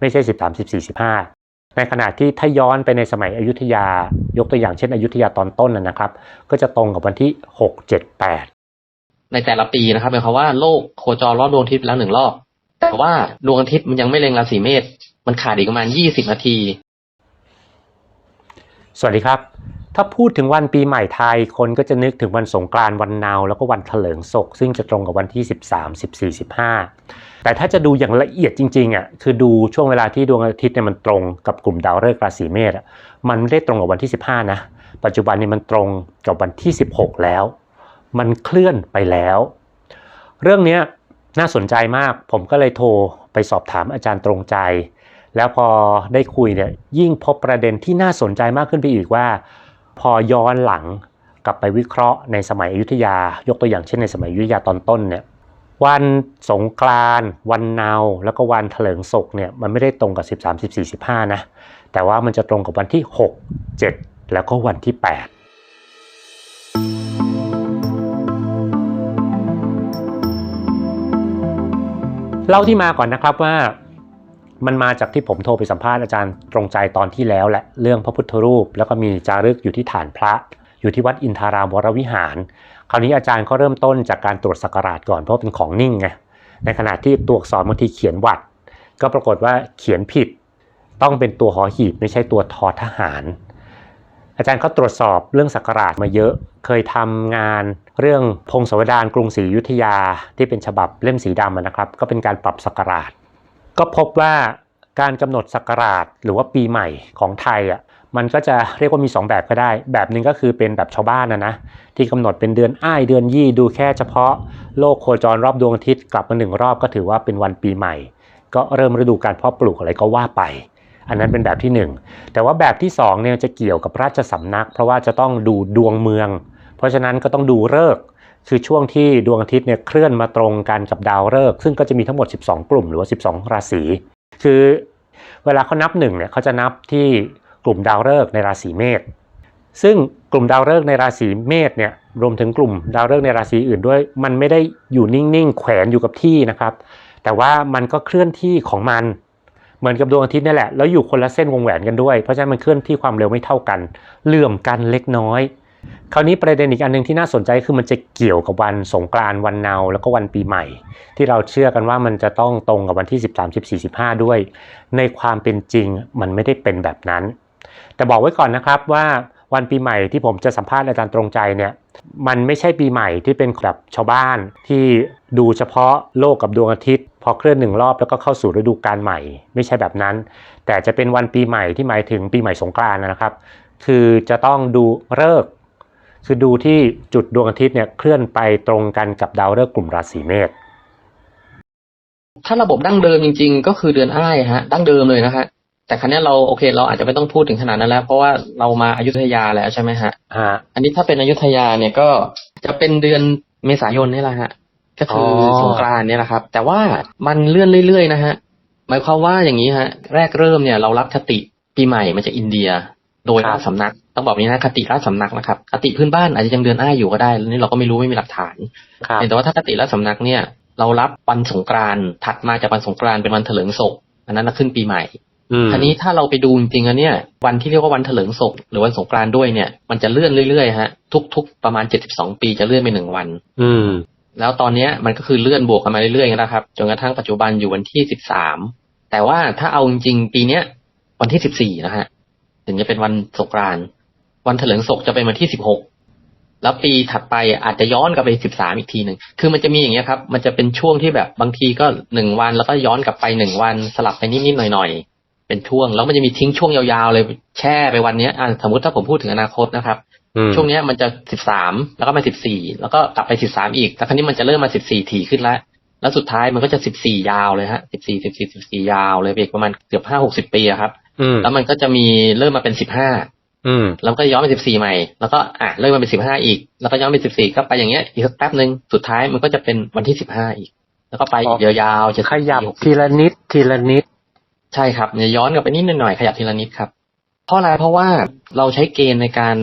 ไม่ใช่ 13 14 15 ในขณะที่ถ้าย้อนไปในสมัยอยุธยายกตัวอย่างเช่นอยุธยาตอนต้นนะนะครับ ก็จะตรงกับวันที่ 6 7 8 ในแต่ละปีนะครับหมายความว่าโลกโคจรรอบดวงอาทิตย์แล้วหนึ่งรอบ แต่ว่าดวงอาทิตย์มันยังไม่เล็งราศีเมษมันขาดอีกประมาณยี่สิบนาที สวัสดีครับ ถ้าพูดถึงวันปีใหม่ไทย คนก็จะนึกถึงวันสงกรานต์วันนาวแล้วก็วันเถลิงศก ซึ่งจะตรงกับวันที่ 13 14 15 แต่ถ้าจะดูอย่างละเอียดจริงๆอะคือดูช่วงเวลาที่ดวงอาทิตย์เนี่ยมันตรงกับกลุ่มดาวฤกษ์ราศีเมษอะมันไม่ได้ตรงกับวันที่ 15 นะ ปัจจุบันนี้มันตรงกับวันที่ 16 แล้ว มันเคลื่อนไปแล้ว เรื่องนี้น่าสนใจมาก ผมก็เลยโทรไปสอบถามอาจารย์ตรงใจ แล้วพอได้คุยเนี่ยยิ่งพบประเด็นที่น่าสนใจมากขึ้นไปอีกว่า พอย้อนหลังกลับไปวิเคราะห์ในสมัยอยุธยา ยกตัวอย่างเช่นในสมัยอยุธยาตอนต้นเนี่ยวันสงกรานต์วันเนาแล้วก็วันเถลิงศกเนี่ยมันไม่ได้ตรงกับ 13 14 15นะแต่ว่ามันจะตรงกับวันที่ 6 7 แล้วก็วันที่ 8เล่าที่มาก่อนนะครับว่า มันมาจากที่ผมโทรไปสัมภาษณ์อาจารย์ตรงใจตอนที่แล้วแหละเรื่องพระพุทธรูป แล้วก็มีจารึกอยู่ที่ฐานพระ อยู่ที่วัดอินทารามวรวิหาร คราวนี้อาจารย์ก็เริ่มต้นจากการตรวจสักการะก่อนเพราะเป็นของนิ่งไงในขณะที่ตัวอักษรบางทีเขียนวัด ก็ปรากฏว่าเขียนผิด ต้องเป็นตัวหอหีบไม่ใช่ตัวทอทหาร อาจารย์เขาตรวจสอบเรื่องสักการะมาเยอะ เคยทำงานเรื่องพงศาวดารกรุงศรีอยุธยาที่เป็นฉบับเล่มสีดำนะครับ ก็เป็นการปรับสักการะ ก็พบว่าการกำหนดสักการะหรือว่าปีใหม่ของไทยอะมันก็จะเรียกว่ามี 2 แบบก็ได้ แบบหนึ่งก็คือเป็นแบบชาวบ้านนะนะที่กำหนดเป็นเดือนอ้ายเดือนยี่ดูแค่เฉพาะโลกโคจรรอบดวงอาทิตย์กลับมาหนึ่งรอบก็ถือว่าเป็นวันปีใหม่ ก็เริ่มฤดูการเพาะปลูกอะไรก็ว่าไป อันนั้นเป็นแบบที่ 1 แต่ว่าแบบที่2เนี่ยจะเกี่ยวกับราชสำนัก เพราะว่าจะต้องดูดวงเมือง เพราะฉะนั้นก็ต้องดูฤกษ์ คือช่วงที่ดวงอาทิตย์เนี่ยเคลื่อนมาตรงกันกับดาวฤกษ์ซึ่งก็จะมีทั้งหมด 12 กลุ่มหรือว่า 12 ราศี คือเวลาเขานับหนึ่งเนี่ยเขาจะนับที่กลุ่มดาวฤกษ์ในราศีเมษ ซึ่งกลุ่มดาวฤกษ์ในราศีเมษเนี่ยรวมถึงกลุ่มดาวฤกษ์ในราศีอื่นด้วย มันไม่ได้อยู่นิ่งๆ แขวนอยู่กับที่นะครับ แต่ว่ามันก็เคลื่อนที่ของมัน เหมือนกับดวงอาทิตย์นี่แหละ แล้วอยู่คนละเส้นวงแหวนกันด้วย เพราะฉะนั้นมันเคลื่อนที่ความเร็วไม่เท่ากัน เหลื่อมกันเล็กน้อย คราวนี้ประเด็นอีกอันหนึ่งที่น่าสนใจคือมันจะเกี่ยวกับวันสงกรานต์วันเนาแล้วก็วันปีใหม่ ที่เราเชื่อกันว่ามันจะต้องตรงกับวันที่ 13 14 15 ด้วย ในความเป็นจริงมันไม่ได้เป็นแบบนั้น แต่บอกไว้ก่อนนะครับว่าวันปีใหม่ที่ผมจะสัมภาษณ์อาจารย์ตรงใจเนี่ยมันไม่ใช่ปีใหม่ที่เป็นแบบชาวบ้านที่ดูเฉพาะโลกกับดวงอาทิตย์ พอเคลื่อนหนึ่งรอบแล้วก็เข้าสู่ฤดูกาลใหม่ ไม่ใช่แบบนั้น แต่จะเป็นวันปีใหม่ที่หมายถึงปีใหม่สงกรานต์นะครับ คือจะต้องดูฤกษ์ คือดูที่จุดดวงอาทิตย์เนี่ยเคลื่อนไปตรงกันกับดาวฤกษ์กลุ่มราศีเมษถ้าระบบดั้งเดิมจริง ๆ ก็คือเดือนอ้ายฮะ ดั้งเดิมเลยนะฮะแต่ครั้นี้ยเราโอเค เราอาจจะไม่ต้องพูดถึงขนาดนั้นแล้ว เพราะว่าเรามาอายุทยาแล้วใช่ไหมฮะฮะอันนี้ถ้าเป็นอยุธยาเนี่ยก็จะเป็นเดือนเมษายนนี่แหละฮะ ก็คือออสงกรานต์เนี่ยแหละครับ แต่ว่ามันเลื่อนเรื่อยๆนะฮะหมายความว่าอย่างนี้ฮะ แรกเริ่มเนี่ยเรารับคติปีใหม่มาจากอินเดีย โดยราชสำนัก ต้องบอกแบบนี้นะคติราชสำนักนะครับคติพื้นบ้านอาจจะยังเดือนอ้ายอยู่ก็ได้อันนี่เราก็ไม่รู้ไม่มีหลักฐานครับแต่ว่าถ้าคติราชสำนักเนี่ย เรารับวันสงกรานต์ถัดมาจากวันสงกรานต์เป็นวันเถลิงศก อันนั้นนะขึ้นปีใหม่อืมทีนี้ถ้าเราไปดูจริงๆอะเนี่ย วันที่เรียกว่าวันเถลิงศกหรือวันสงกรานต์ด้วยเนี่ย มันจะเลื่อนเรื่อยๆฮะทุก ๆ ประมาณ72ปีจะเลื่อนไปหนึ่งวัน อืม แล้วตอนเนี้ยมันก็คือเลื่อนบวกกันมาเรื่อยๆนะครับจนกระทั่งปัจจุบันอยู่วันที่13แต่ว่าถ้าเอาจริงๆปีเนี้ยวันที่14นะฮะ ถึงจะเป็นวันสงกรานต์วันเถลิงศกจะเป็นวันที่16แล้วปีถัดไปอาจจะย้อนกลับไป13อีกทีหนึ่งคือมันจะมีอย่างเงี้ยครับ มันจะเป็นช่วงที่แบบบางทีก็หนึ่งวันแล้วก็ย้อนกลับไปหนึ่งวันสลับไปนิดๆหน่อยๆเป็นช่วงแล้วมันจะมีทิ้งช่วงยาวๆเลยแช่ไปวันเนี้ยอะสมมติถ้าผมพูดถึงอนาคตนะครับอืมช่วงเนี้ยมันจะสิบสามแล้วก็มาสิบสี่แล้วก็กลับไปสิบสามอีกแล้วคราวนี้มันจะเริ่มมาสิบสี่ถี่ขึ้นแล้ว แล้วสุดท้ายมันก็จะสิบสี่ยาวเลยฮะสิบสี่สิบสี่สิบสี่ยาวเลยไปอีกประมาณเกือบห้าหกสิบปีอะครับอืม แล้วมันก็จะมีเริ่มมาเป็นสิบห้าอืมแล้วก็ย้อนไปสิบสี่ใหม่ แล้วก็อะเริ่มมาเป็นสิบห้าอีก แล้วก็ย้อนไปสิบสี่ก็ไปอย่างเงี้ยอีกสักแป๊บหนึ่งสุดท้ายมันก็จะเป็นวันที่สิบห้าอีก แล้วก็ไปอีกยาวๆจะขยับทีละนิดทีละนิด ใช่ครับเนี่ยย้อนกลับไปนิดหน่อยๆขยับทีละนิดครับ เพราะอะไรเพราะว่าเราใช้เกณฑ์ในการ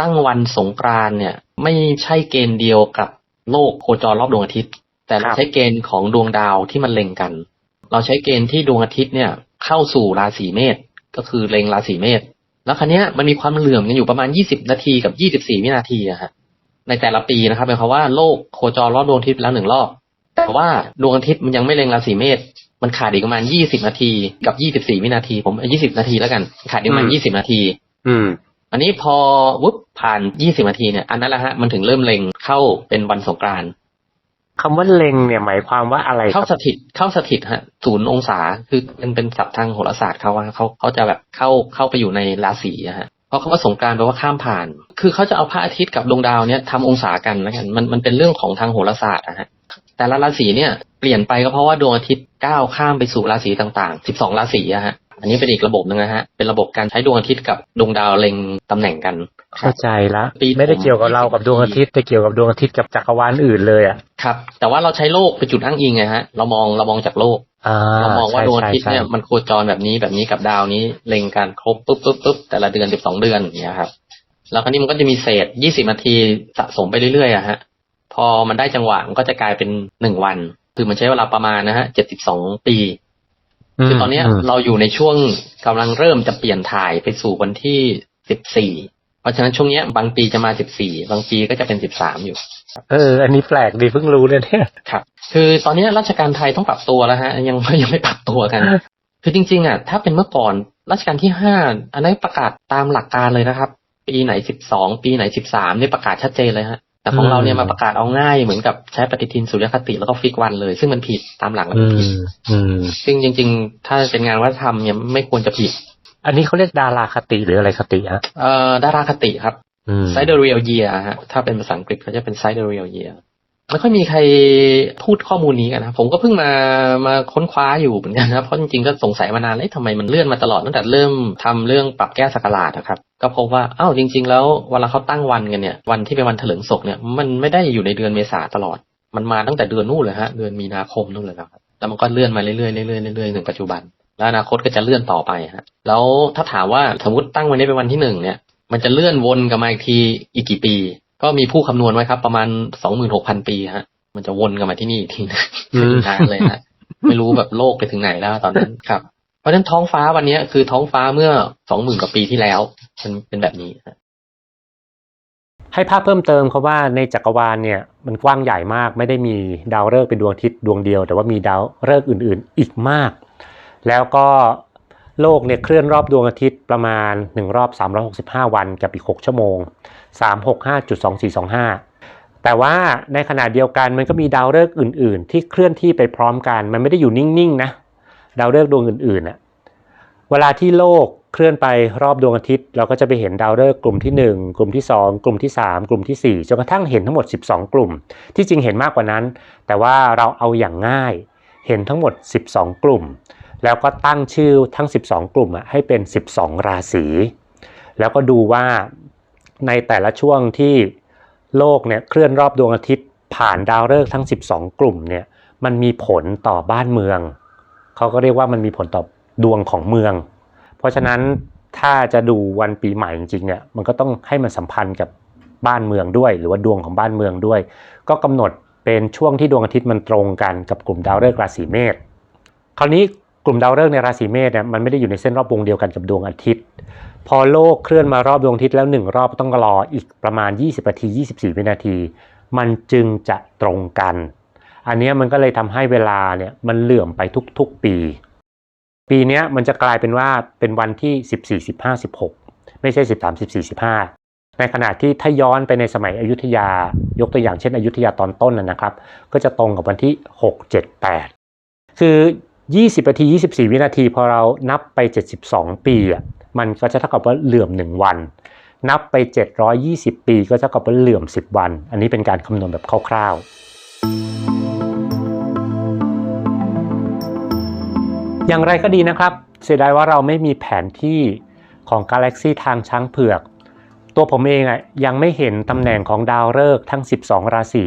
ตั้งวันสงกรานต์เนี่ย ไม่ใช่เกณฑ์เดียวกับโลกโคจรรอบดวงอาทิตย์ แต่เราครับใช้เกณฑ์ของดวงดาวที่มันเล็งกัน เราใช้เกณฑ์ที่ดวงอาทิตย์เนี่ย เข้าสู่ราศีเมษก็คือเล็งราศีเมษแล้วคันนี้ยมันมีความเหลื่อมกันอยู่ประมาณ 20 นาทีกับ 24 วินาทีอะฮะในแต่ละปีนะครับหมายความว่าโลกโคจรรอบดวงอาทิตย์แล้วหนึ่งรอบ แต่ว่าดวงอาทิตย์มันยังไม่เล็งราศีเมษมันขาดอีกประมาณ 20 นาทีกับ 24 วินาที ผมเอา20 นาทีแล้วกัน ขาดอีกประมาณอืม20 นาที อืม อันนี้พอวุบผ่าน 20 นาทีเนี่ยอันนั้นแหละฮะมันถึงเริ่มเล็งเข้าเป็นวันสงกรานต์ คำว่าเล็งเนี่ยหมายความว่าอะไรเข้าสถิตเข้าสถิตฮะศูนย์องศาคือเป็นเป็นศัพท์ทางโหราศาสตร์เขาว่าเขาเขาจะแบบเข้าเข้าไปอยู่ในราศีอะฮะเพราะคำว่าสงกานต์แปลว่าข้ามผ่าน คือเขาจะเอาพระอาทิตย์กับดวงดาวเนี่ยทำองศากันแล้วกันมันมันเป็นเรื่องของทางโหราศาสตร์อะฮะแต่ละราศีเนี่ยเปลี่ยนไปก็เพราะว่าดวงอาทิตย์ก้าวข้ามไปสู่ราศีต่างๆ 12 ราศีอะฮะอันนี้เป็นอีกระบบหนึ่งนะฮะเป็นระบบการใช้ดวงอาทิตย์กับดวงดาวเล็งตำแหน่งกัน เข้าใจละปีไม่ได้เกี่ยวกับเรากับดวงอาทิตย์แต่เกี่ยวกับดวงอาทิตย์กับจักรวาลอื่นเลยอะครับ แต่ว่าเราใช้โลกเป็นจุดอ้างอิงไงฮะ เรามองเรามองจากโลกอ่าเรามองว่าใช่ดวงอาทิตย์ใช่เนี่ยมันโคจรแบบนี้แบบนี้กับดาวนี้เล็งกันครบปุ๊บปุ๊บปุ๊บแต่ละเดือนสิบสองเดือนอย่างเงี้ยครับแล้วคราวนี้มันก็จะมีเศษยี่สิบนาทีสะสมไปเรื่อยๆอะฮะ พอมันได้จังหวะมันก็จะกลายเป็นหนึ่งวัน คือมันใช้เวลาประมาณนะฮะเจ็ดสิบสองปีมคือตอนเนี้ยมเราอยู่ในช่วงกำลังเริ่มจะเปลี่ยนถ่ายไปสู่วันที่สิบสี่ เพราะฉะนั้นช่วงเนี้ยบางปีจะมาสิบสี่บางปีก็จะเป็นสิบสามอยู่ เออ อันนี้แปลกดีเพิ่งรู้เลยเนี่ยครับ คือตอนนี้ราชการไทยต้องปรับตัวแล้วฮะ ยังยังไม่ปรับตัวกัน คือจริง ๆ อะ ถ้าเป็นเมื่อก่อนรัชกาลที่ห้าอันนั้นประกาศตามหลักการเลยนะครับ ปีไหนสิบสองปีไหนสิบสามนี่ประกาศชัดเจนเลยฮะแต่ของอืมเราเนี่ยมาประกาศเอาง่ายเหมือนกับใช้ปฏิทินสุริยคติแล้วก็ฟิกวันเลย ซึ่งมันผิดตามหลักแล้วอืมันผิดมอืมซึ่งจริง ๆ ถ้าเป็นงานวัฒนธรรมเนี่ยไม่ควรจะผิด อันนี้เขาเรียกดาราคติหรืออะไรคติฮะเอ่อดาราคติครับอืม Side the real year ฮะถ้าเป็นภาษาอังกฤษเขาจะเป็น Side the real year ไม่ค่อยมีใครพูดข้อมูลนี้กันนะผมก็เพิ่งมามาค้นคว้าอยู่เหมือนกันนะเพราะจริงๆก็สงสัยมานานเลยทำไมมันเลื่อนมาตลอดตั้งแต่เริ่มทำเรื่องปรับแก้สักราชนะครับ ก็พบว่าอ้าวจริง ๆ แล้วเวลาเขาตั้งวันกันเนี่ยวันที่เป็นวันเถลิงศกเนี่ยมันไม่ได้อยู่ในเดือนเมษาตลอด มันมาตั้งแต่เดือนนู่นเลยฮะเดือนมีนาคมนู่นเลยนะครับแล้วมันก็เลื่อนมาเรื่อยๆเรื่อยๆเรื่อยๆถึงปัจจุบัน แล้วอนาคตก็จะเลื่อนต่อไปฮะแล้วถ้าถามว่าสมมติตั้งวันนี้เป็นวันที่หนึ่งเนี่ยมันจะเลื่อนวนกลับมาอีกทีอีกกี่ปี ก็มีผู้คำนวณไว้ครับ ประมาณสองหมื่นหกพันปีฮะ มันจะวนกลับมาที่นี่อีกทีนึงอืมนานเลยฮะไม่รู้แบบโลกไปถึงไหนแล้วตอนนั้นครับเพราะฉะนั้นท้องฟ้าวันนี้คือท้องฟ้าเมื่อสองหมื่นกว่าปีที่แล้วมันเป็นแบบนี้ฮะให้ภาพเพิ่มเติมเขาว่าในจักรวาลเนี่ยมันกว้างใหญ่มาก ไม่ได้มีดาวฤกษ์เป็นดวงอาทิตย์ดวงเดียว แต่ว่ามีดาวฤกษ์อื่น ๆ อีกมาก แล้วก็โลกเนี่ยเคลื่อนรอบดวงอาทิตย์ประมาณ 1 รอบ 365 วันกับอีก 6 ชั่วโมง 365.2425 แต่ว่าในขณะเดียวกันมันก็มีดาวฤกษ์อื่น ๆ ที่เคลื่อนที่ไปพร้อมกัน มันไม่ได้อยู่นิ่ง ๆ นะ ดาวฤกษ์ดวงอื่นๆน่ะเวลาที่โลกเคลื่อนไปรอบดวงอาทิตย์ เราก็จะไปเห็นดาวฤกษ์กลุ่มที่ 1 กลุ่มที่ 2 กลุ่มที่ 3 กลุ่มทีสี่4 จนกระทั่งเห็นทั้งหมด 12 กลุ่ม ที่จริงเห็นมากกว่านั้น แต่ว่าเราเอาอย่างง่าย เห็นทั้งหมด 12 กลุ่ม แล้วก็ตั้งชื่อทั้ง 12 กลุ่มอะให้เป็น 12 ราศี แล้วก็ดูว่าในแต่ละช่วงที่โลกเนี่ยเคลื่อนรอบดวงอาทิตย์ผ่านดาวฤกษ์ทั้ง 12 กลุ่มเนี่ยมันมีผลต่อบ้านเมือง เขาก็เรียกว่ามันมีผลต่อดวงของเมือง เพราะฉะนั้นถ้าจะดูวันปีใหม่จริงๆเนี่ยมันก็ต้องให้มันสัมพันธ์กับบ้านเมืองด้วย หรือว่าดวงของบ้านเมืองด้วย ก็กำหนดเป็นช่วงที่ดวงอาทิตย์มันตรงกันกับกลุ่มดาวฤกษ์ราศีเมษคราวนี้ กลุ่มดาวฤกษ์ในราศีเมษเนี่ยมันไม่ได้อยู่ในเส้นรอบวงเดียวกันกับดวงอาทิตย์ พอโลกเคลื่อนมารอบดวงอาทิตย์แล้วหนึ่งรอบต้องรออีกประมาณ 20นาที24 วินาที มันจึงจะตรงกัน อันนี้มันก็เลยทำให้เวลาเนี่ยมันเหลื่อมไปทุกๆปี ปีนี้มันจะกลายเป็นว่าเป็นวันที่ 14 15 16 ไม่ใช่ 13 14 15 ในขณะที่ถ้าย้อนไปในสมัยอยุธยายกตัวอย่างเช่นอยุธยาตอนต้นนะนะครับ ก็จะตรงกับวันที่ 6 7 8 คือ 20นาที24 วินาที พอเรานับไป 72 ปีอะมันก็จะเท่ากับว่าเหลื่อม 1 วัน นับไป 720 ปีก็เท่ากับว่าเหลื่อม 10 วัน อันนี้เป็นการคำนวณแบบคร่าวๆ อย่างไรก็ดีนะครับ เสียดายว่าเราไม่มีแผนที่ของกาแล็กซีทางช้างเผือก ตัวผมเองอะยังไม่เห็นตำแหน่งของดาวฤกษ์ทั้ง 12 ราศี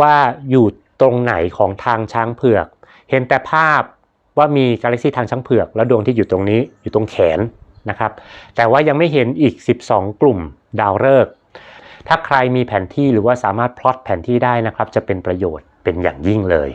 ว่าอยู่ตรงไหนของทางช้างเผือก เห็นแต่ภาพว่ามีกาแล็กซีทางช้างเผือก แล้วดวงที่อยู่ตรงนี้อยู่ตรงแขนนะครับ แต่ว่ายังไม่เห็นอีก 12 กลุ่มดาวฤกษ์ถ้าใครมีแผนที่หรือว่าสามารถพลอตแผนที่ได้นะครับ จะเป็นประโยชน์เป็นอย่างยิ่งเลย